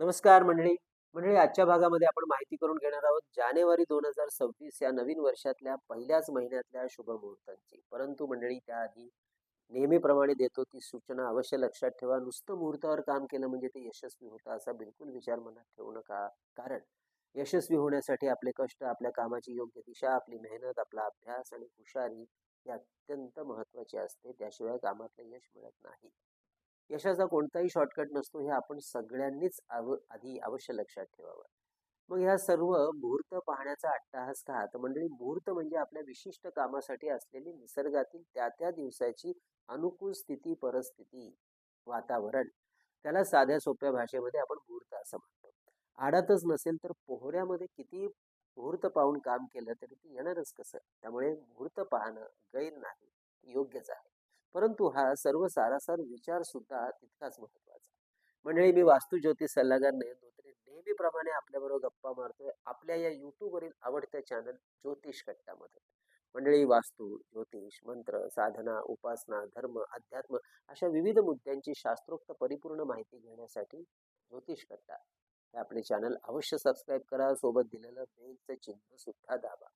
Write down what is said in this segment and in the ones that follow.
नमस्कार मंडळी. मंडळी आजच्या भागामध्ये आपण माहिती करून घेणार आहोत जानेवारी दोन हजार सव्वीस या नवीन वर्षातल्या पहिल्याच महिन्यातल्या शुभ मुहूर्तांची परंतु मंडळी त्याआधी नेहमीप्रमाणे देतो ती सूचना अवश्य लक्षात ठेवा. नुसतं मुहूर्तावर काम केलं म्हणजे ते यशस्वी होतं असा बिलकुल विचार मनात ठेवू नका. कारण यशस्वी होण्यासाठी आपले कष्ट आपल्या कामाची योग्य दिशा आपली मेहनत आपला अभ्यास आणि हुशारी ही अत्यंत महत्वाची असते. त्याशिवाय कामातलं यश मिळत नाही. यशाचा कोणताही शॉर्टकट नसतो हे आपण सगळ्यांनीच आव आधी अवश्य लक्षात ठेवावं. मग ह्या सर्व मुहूर्त पाहण्याचा अट्टाहास का? तर मंडळी मुहूर्त म्हणजे आपल्या विशिष्ट कामासाठी असलेली निसर्गातील त्या त्या दिवसाची अनुकूल स्थिती परिस्थिती वातावरण. त्याला साध्या सोप्या भाषेमध्ये आपण मुहूर्त असं म्हणतो. आडातच नसेल तर पोहऱ्यामध्ये किती मुहूर्त पाहून काम केलं तरी ते येणारच कसं? त्यामुळे मुहूर्त पाहणं गैर नाही योग्यच आहे. परंतु हा सर्व सारासार विचार सुद्धा तितकाच महत्त्वाचा मंडळी मी वास्तू ज्योतिष सल्लागार नयन धोत्रे नेहमीप्रमाणे आपल्याबरोबर गप्पा मारतोय. आपल्या या युट्यूबवरील आवडत्या चॅनल ज्योतिष कट्टामध्ये. मंडळी वास्तू ज्योतिष मंत्र साधना उपासना धर्म अध्यात्म अशा विविध मुद्द्यांची शास्त्रोक्त परिपूर्ण माहिती घेण्यासाठी ज्योतिष कट्टा हे आपले चॅनल अवश्य सबस्क्राईब करा. सोबत दिलेलं बेलचं चिन्ह सुद्धा दाबा.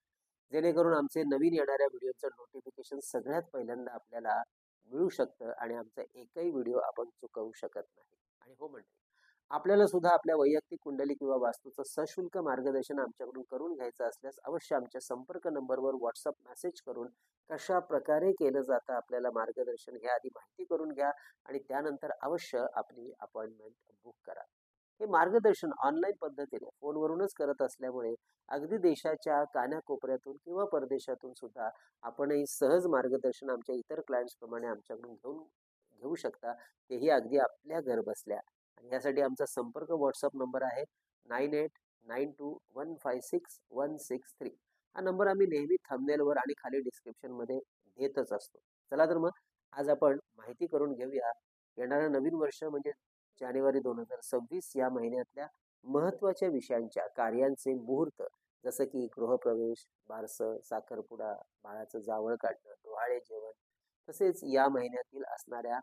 जेणेकरून आमचे नवीन येणाऱ्या व्हिडिओचं नोटिफिकेशन सगळ्यात पहिल्यांदा आपल्याला मिळू शकतं आणि आमचा एकही व्हिडिओ आपण चुकवू शकत नाही. आणि हो म्हणते आपल्याला सुद्धा आपल्या वैयक्तिक कुंडली किंवा वास्तूचं सशुल्क मार्गदर्शन आमच्याकडून करून घ्यायचं असल्यास अवश्य आमच्या संपर्क नंबरवर व्हॉट्सअप मेसेज करून कशा प्रकारे केलं जातं आपल्याला मार्गदर्शन हे आधी माहिती करून घ्या आणि त्यानंतर अवश्य आपली अपॉइंटमेंट बुक करा. हे मार्गदर्शन ऑनलाईन पद्धतीने फोनवरूनच करत असल्यामुळे अगदी देशाच्या कानाकोपऱ्यातून किंवा परदेशातून सुद्धा आपणही सहज मार्गदर्शन आमच्या इतर क्लायंट्सप्रमाणे आमच्याकडून घेऊन घेऊ शकता. तेही अगदी आपल्या घर बसल्या. आणि यासाठी आमचा संपर्क व्हॉट्सअप नंबर आहे nine eight nine two one five six one six three. हा नंबर आम्ही नेहमी थंबनेलवर आणि खाली डिस्क्रिप्शनमध्ये देतच असतो. चला तर मग आज आपण माहिती करून घेऊया. येणारं नवीन वर्ष म्हणजे जानेवारी दोन हजार सव्वीस या महिन्यातल्या महत्त्वाच्या विषयांच्या कार्यांचे मुहूर्त जसं की गृहप्रवेश बारसं साखरपुडा बाळाचं जावळ काढणं डोहाळे जेवण तसेच या महिन्यातील असणाऱ्या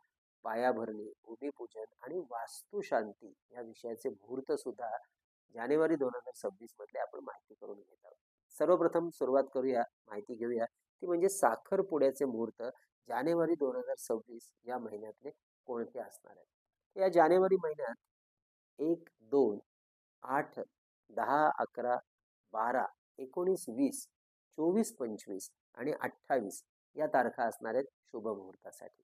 पायाभरणी भूमिपूजन आणि वास्तुशांती या विषयाचे मुहूर्त सुद्धा जानेवारी दोन हजार सव्वीस मधले आपण माहिती करून घेत आहोत. सर्वप्रथम सुरुवात करूया माहिती घेऊया ती म्हणजे साखरपुड्याचे मुहूर्त जानेवारी दोन हजार सव्वीस या महिन्यातले कोणते असणार आहेत? या जानेवारी महिन्यात एक दोन आठ दहा अकरा बारा एकोणीस वीस चोवीस पंचवीस आणि अठ्ठावीस या तारखा असणार आहेत शुभ मुहूर्तासाठी.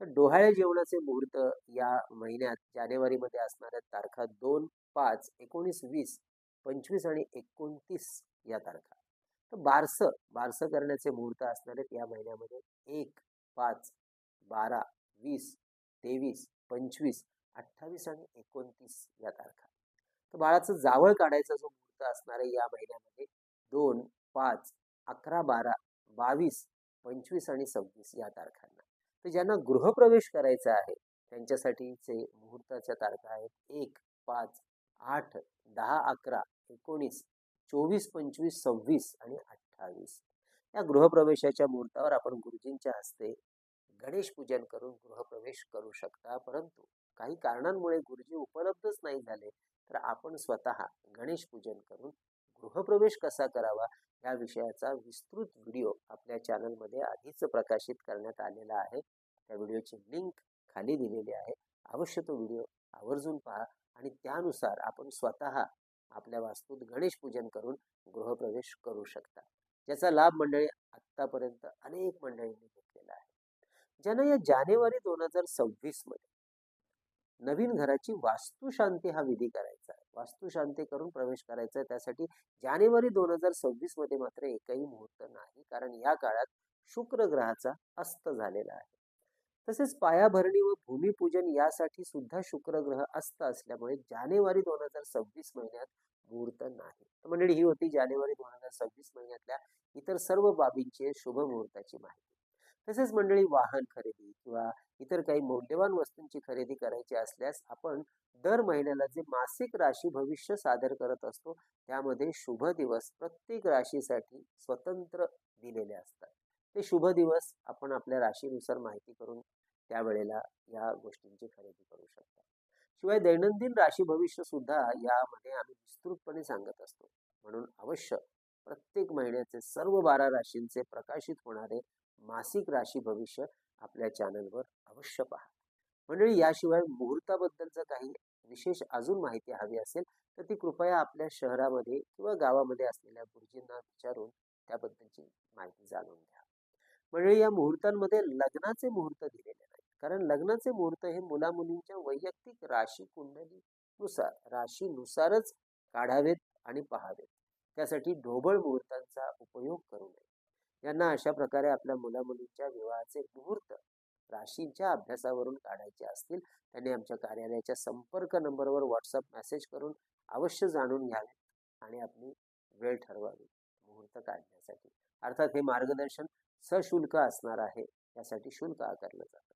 तर डोहाळे जेवणाचे मुहूर्त या महिन्यात जानेवारीमध्ये असणाऱ्या तारखा दोन पाच एकोणीस वीस पंचवीस आणि एकोणतीस या तारखा. तर बारसं बारसं करण्याचे मुहूर्त असणार आहेत या महिन्यामध्ये. एक पाच बारा वीस तेवीस पंचवीस अठ्ठावीस आणि एकोणतीस या तारखा. तर बाळाचं जावळ काढायचा जो मुहूर्त असणार आहे या महिन्यामध्ये दोन पाच अकरा बारा बावीस पंचवीस आणि सव्वीस या तारखांना. तर ज्यांना गृहप्रवेश करायचा आहे त्यांच्यासाठीचे मुहूर्ताच्या तारखा आहेत एक पाच आठ दहा अकरा एकोणीस चोवीस पंचवीस सव्वीस आणि अठ्ठावीस. या गृहप्रवेशाच्या मुहूर्तावर आपण गुरुजींच्या हस्ते गणेश पूजन करून गृहप्रवेश करू शकता. परंतु काही कारणांमुळे गुरुजी उपलब्धच नाही झाले. तर आपण स्वतः गणेश पूजन करून गृहप्रवेश कसा करावा या विषयाचा विस्तृत व्हिडिओ आपल्या चॅनलमध्ये आधीच प्रकाशित करण्यात आलेला आहे. त्या व्हिडिओची लिंक खाली दिलेली आहे. अवश्य तो व्हिडिओ आवर्जून पहा आणि त्यानुसार आपण स्वतः आपल्या वास्तूत गणेश पूजन करून गृहप्रवेश करू शकता. ज्याचा लाभ मंडळी आत्तापर्यंत अनेक मंडळींनी ज्यांना या जानेवारी दोन हजार सव्वीसमध्ये नवीन घराची वास्तुशांती हा विधी करायचा आहे. वास्तुशांती करून प्रवेश करायचा आहे. त्यासाठी जानेवारी दोन हजार सव्वीसमध्ये मात्र एकही मुहूर्त नाही. कारण या काळात शुक्र ग्रहाचा अस्त झालेला आहे. तसेच पायाभरणी व भूमिपूजन यासाठी सुद्धा शुक्र ग्रह अस्त असल्यामुळे जानेवारी दोन हजार सव्वीस महिन्यात मुहूर्त नाही. तर मंडळी ही होती जानेवारी दोन हजार सव्वीस महिन्यातल्या इतर सर्व बाबींची शुभ मुहूर्ताची माहिती. तसेच मंडळी वाहन खरेदी किंवा इतर काही मौल्यवान वस्तूंची खरेदी करायची असल्यास आपण दर महिन्याला जे मासिक राशी भविष्य सादर करत असतो त्यामध्ये शुभ दिवस प्रत्येक राशीसाठी स्वतंत्र दिलेले असतात. ते शुभ दिवस आपण आपल्या राशीनुसार माहिती करून त्यावेळेला या गोष्टींची खरेदी करू शकता. शिवाय दैनंदिन राशी भविष्य सुद्धा यामध्ये आम्ही विस्तृतपणे सांगत असतो. म्हणून अवश्य प्रत्येक महिन्याचे सर्व बारा राशींचे प्रकाशित होणारे मासिक राशी भविष्य आपल्या चॅनलवर अवश्य पहा. मंडळी याशिवाय मुहूर्ताबद्दलचं काही विशेष अजून माहिती हवी असेल तर ती कृपया आपल्या शहरामध्ये किंवा गावामध्ये असलेल्या गुरुजींना विचारून त्याबद्दलची माहिती जाणून घ्या. म्हणजे या मुहूर्तांमध्ये लग्नाचे मुहूर्त दिलेले नाहीत. कारण लग्नाचे मुहूर्त हे मुला मुलींच्या वैयक्तिक राशी कुंडलीनुसार राशीनुसारच काढावेत आणि पहावेत. त्यासाठी ढोबळ मुहूर्तांचा उपयोग करू नये. यांना अशा प्रकारे आपल्या मुला मुलींच्या विवाहाचे मुहूर्त राशींच्या अभ्यासावरून काढायचे असतील त्यांनी आमच्या कार्यालयाच्या संपर्क नंबरवर व्हॉट्सअप मेसेज करून अवश्य जाणून घ्यावे आणि आपली वेळ ठरवावी मुहूर्त काढण्यासाठी. अर्थात हे मार्गदर्शन सशुल्क असणार आहे यासाठी शुल्क आकारलं जातं.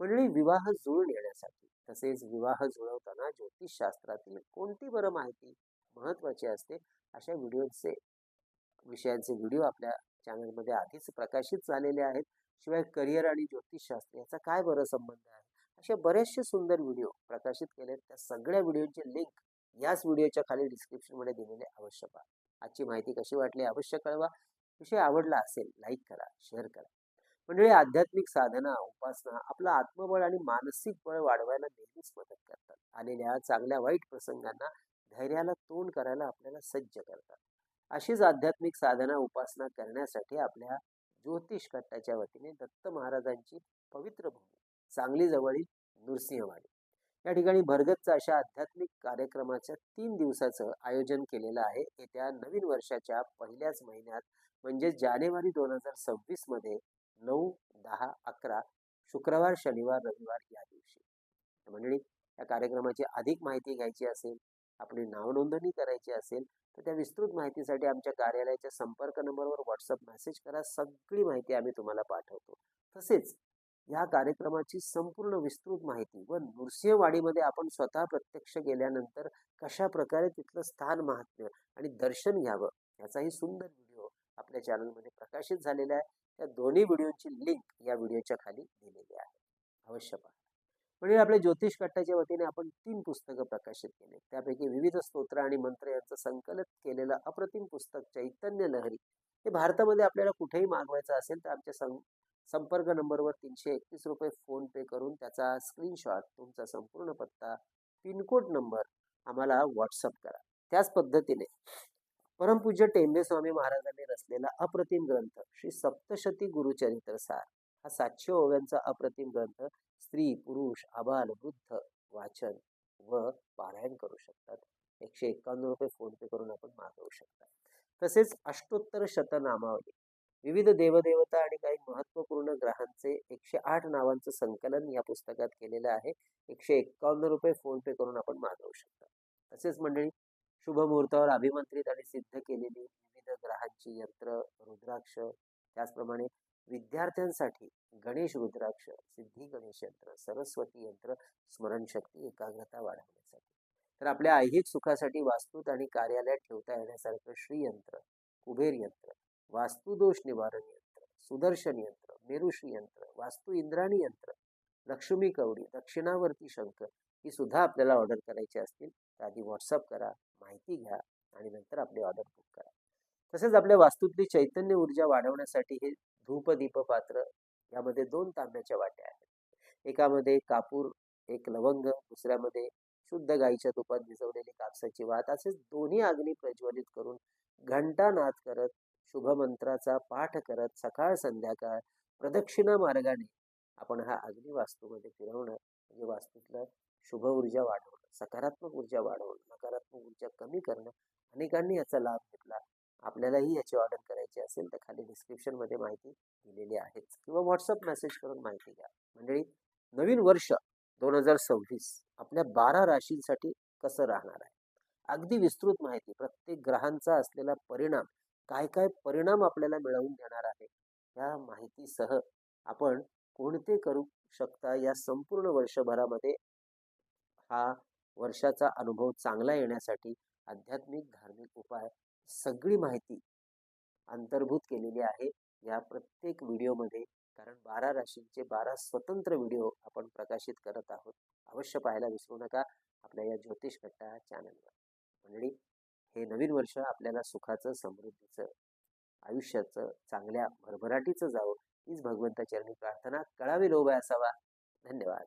मंडळी विवाह जुळून येण्यासाठी तसेच विवाह जुळवताना ज्योतिषशास्त्रातील कोणती बरं माहिती महत्वाची असते अशा व्हिडिओचे विषयांचे व्हिडिओ आपल्या चॅनलमध्ये आधीच प्रकाशित झालेले आहेत. शिवाय करिअर आणि ज्योतिषशास्त्र याचा काय बरं संबंध आहे? असे बरेचसे सुंदर व्हिडिओ प्रकाशित केले त्या सगळ्या व्हिडिओचे लिंक याच व्हिडिओच्या खाली डिस्क्रिप्शनमध्ये दिलेले अवश्य पहा आजची माहिती कशी वाटली अवश्य कळवा. विषय आवडला असेल लाईक करा शेअर करा. म्हणजे आध्यात्मिक साधना उपासना आपलं आत्मबळ आणि मानसिक बळ वाढवायला नेहमीच मदत करतात. आलेल्या चांगल्या वाईट प्रसंगांना धैर्याला तोंड करायला आपल्याला सज्ज करतात. अशीच आध्यात्मिक साधना उपासना करण्यासाठी आपल्या ज्योतिष कट्टाच्या वतीने दत्त महाराजांची पवित्र भूमी सांगली जवळील नृसिंहवाडी. या ठिकाणी भरगतचा अशा आध्यात्मिक कार्यक्रमाच्या तीन दिवसाचं आयोजन केलेलं आहे. येत्या नवीन वर्षाच्या पहिल्याच महिन्यात म्हणजे जानेवारी दोन हजार सव्वीसमध्ये नऊ दहा अकरा शुक्रवार शनिवार रविवार या दिवशी. मंडळी या कार्यक्रमाची अधिक माहिती घ्यायची असेल आपली नावनोंदणी करायची असेल तर त्या विस्तृत माहितीसाठी आमच्या कार्यालयाच्या संपर्क नंबरवर व्हॉट्सअप मेसेज करा. सगळी माहिती आम्ही तुम्हाला पाठवतो. तसेच या कार्यक्रमाची संपूर्ण विस्तृत माहिती व नृसिंहवाडीमध्ये आपण स्वतः प्रत्यक्ष गेल्यानंतर कशा प्रकारे तिथलं स्थान महात्म्य आणि दर्शन घ्यावं याचाही सुंदर व्हिडिओ आपल्या चॅनलमध्ये प्रकाशित झालेला आहे. त्या दोन्ही व्हिडिओची लिंक या व्हिडिओच्या खाली दिलेली आहे. अवश्य पहा. म्हणजे आपल्या ज्योतिष कट्टाच्या वतीने आपण तीन पुस्तकं प्रकाशित केले. त्यापैकी विविध स्तोत्र आणि मंत्र यांचं संकलित केलेलं अप्रतिम पुस्तक चैतन्य लहरी. हे भारतामध्ये आपल्याला कुठेही मागवायचं असेल तर आमच्या सं संपर्क नंबरवर तीनशे एकतीस रुपये फोन पे करून त्याचा स्क्रीनशॉट तुमचा संपूर्ण पत्ता पिनकोड नंबर आम्हाला व्हॉट्सअप करा. त्याच पद्धतीने परमपूज्य टेंबे स्वामी महाराजांनी रचलेला अप्रतिम ग्रंथ श्री सप्तशती गुरुचरित्र सार. हा सातशे ओव्यांचा अप्रतिम ग्रंथ स्त्री पुरुष आबाल वृद्ध वाचन व पारायण करू शकतात. एकशे एकावन्न रुपये फोन पे करून आपण मागवू शकता तसेच अष्टोत्तर शतनामावली. विविध देवदेवता आणि काही महत्त्वपूर्ण ग्रहांचे एकशे आठ नावांचं संकलन या पुस्तकात केलेलं आहे. एकशे एकावन्न रुपये फोन पे करून आपण मागवू शकता तसेच मंडळी शुभ मुहूर्तावर अभिमंत्रित आणि सिद्ध केलेली विविध ग्रहांची यंत्र रुद्राक्ष त्याचप्रमाणे विद्यार्थ्यांसाठी गणेश रुद्राक्ष सिद्धी गणेश यंत्र सरस्वती यंत्र स्मरणशक्ती एकाग्रता वाढवण्यासाठी. तर आपल्या ऐहिक सुखासाठी वास्तूत आणि कार्यालयात ठेवता येण्यासारखं श्रीयंत्र कुबेर यंत्र वास्तुदोष निवारण यंत्र सुदर्शन यंत्र मेरुश्री यंत्र वास्तू इंद्राणी यंत्र लक्ष्मी कवडी दक्षिणावर्ती शंख ही सुद्धा आपल्याला ऑर्डर करायची असतील तर आधी व्हॉट्सअप करा माहिती घ्या आणि नंतर आपली ऑर्डर बुक करा. तसेच आपल्या वास्तूतली चैतन्य ऊर्जा वाढवण्यासाठी हे धूप दीप पात्र यामध्ये दोन तांब्याच्या वाट्या आहेत. एकामध्ये कापूर एक लवंग दुसऱ्यामध्ये शुद्ध गाईच्या तुपात भिजवलेली कापसाची वात. असेच दोन्ही अग्नी प्रज्वलित करून घंटा नाद करत शुभमंत्राचा पाठ करत सकाळ संध्याकाळ प्रदक्षिणा मार्गाने आपण हा अग्नी वास्तूमध्ये फिरवणं म्हणजे वास्तूतलं शुभ ऊर्जा वाढवणं सकारात्मक ऊर्जा वाढवणं नकारात्मक ऊर्जा कमी करणं अनेकांनी याचा लाभ घेतला. आपल्यालाही याची ऑर्डर करायची असेल तर खाली डिस्क्रिप्शनमध्ये माहिती दिलेली आहेच. किंवा व्हॉट्सअप मेसेज करून माहिती घ्या मंडळी नवीन वर्ष दोन हजार सव्वीस आपल्या बारा राशींसाठी कसं राहणार आहे? अगदी विस्तृत माहिती प्रत्येक ग्रहांचा असलेला परिणाम काय काय परिणाम आपल्याला मिळवून देणार आहे या माहितीसह आपण कोणते करू शकता या संपूर्ण वर्षभरामध्ये? हा वर्षाचा अनुभव चांगला येण्यासाठी आध्यात्मिक धार्मिक उपाय सगळी माहिती अंतर्भूत केलेली आहे या प्रत्येक व्हिडिओमध्ये. कारण बारा राशींचे बारा स्वतंत्र व्हिडिओ आपण प्रकाशित करत आहोत. अवश्य पाहायला विसरू नका आपल्या या ज्योतिष कट्टा चॅनलवर. मंडळी हे नवीन वर्ष आपल्याला सुखाचं समृद्धीचं आयुष्याचं चांगल्या भरभराटीचं जावं हीच भगवंताचरणी प्रार्थना. कळावी लोभ असावा. धन्यवाद.